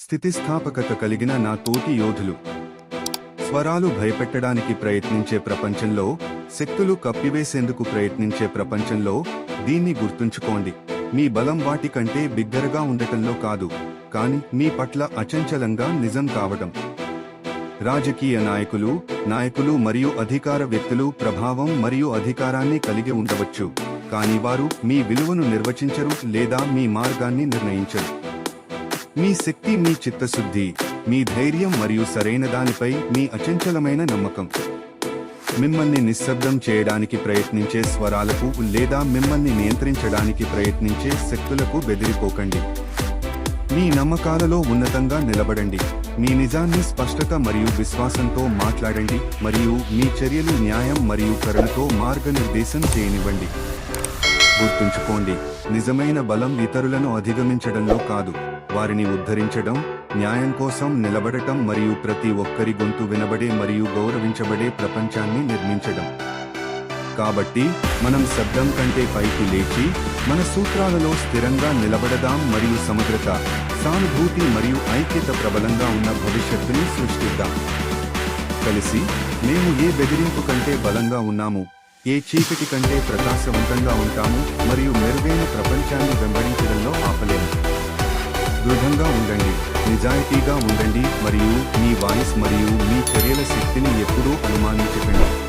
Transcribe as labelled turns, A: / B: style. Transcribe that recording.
A: స్థితిస్థాపకత కలిగిన నా తోటి యోధులు. స్వరాలు భయపెట్టడానికి ప్రయత్నించే ప్రపంచంలో శక్తులు కప్పివేసేందుకు ప్రయత్నించే ప్రపంచంలో దీన్ని గుర్తుంచుకోండి. మీ బలం వాటి కంటే బిగ్గరగా ఉండటంలో కాదు కానీ మీ పట్ల అచంచలంగా నిజం కావడం రాజకీయ నాయకులు నాయకులు మరియు అధికార వ్యక్తులు ప్రభావం మరియు అధికారాన్ని కలిగి ఉండవచ్చు. కానీ వారు మీ విలువను నిర్వచించరు లేదా మీ మార్గాన్ని నిర్ణయించరు. మీ శక్తి మీ చిత్తశుద్ధి మీ ధైర్యం మరియు సరైన దానిపై మీ అచంచలమైన నమ్మకం. మిమ్మల్ని నిశ్శబ్దం చేయడానికి ప్రయత్నించే స్వరాలకు లేదా మిమ్మల్ని నియంత్రించడానికి ప్రయత్నించే శక్తులకు బెదిరిపోకండి. మీ నమ్మకాలలో ఉన్నతంగా నిలబడండి. మీ నిజాన్ని స్పష్టత మరియు విశ్వాసంతో మాట్లాడండి మరియు మీ చర్యలు న్యాయం మరియు కరుణతో మార్గనిర్దేశం చేయనివ్వండి. గుర్తుంచుకోండి నిజమైన బలం ఇతరులను అధిగమించడంలో కాదు. వారిని ఉద్ధరించడం న్యాయం కోసం నిలబడటం మరియు ప్రతి ఒక్కరి గొంతు వినబడే మరియు గౌరవించబడే ప్రపంచాన్ని నిర్మించడం. కాబట్టి మనం శబ్దం కంటే పైకి లేచి మన సూత్రాలలో స్థిరంగా నిలబడదాం మరియు సమగ్రత సానుభూతి మరియు ఐక్యత ప్రబలంగా ఉన్న భవిష్యత్తుని సృష్టిద్దాం. కలిసి మేము ఏ బెదిరింపు కంటే బలంగా ఉన్నాము ఏ చీకటి కంటే ప్రకాశవంతంగా ఉంటాము మరియు మెరుగైన ప్రపంచాన్ని వెంబడించడంలో ఆపలేము. దృఢంగా ఉండండి నిజాయితీగా ఉండండి మరియు మీ వాయిస్ మరియు మీ చర్యల శక్తిని ఎప్పుడూ అనుమానించకండి.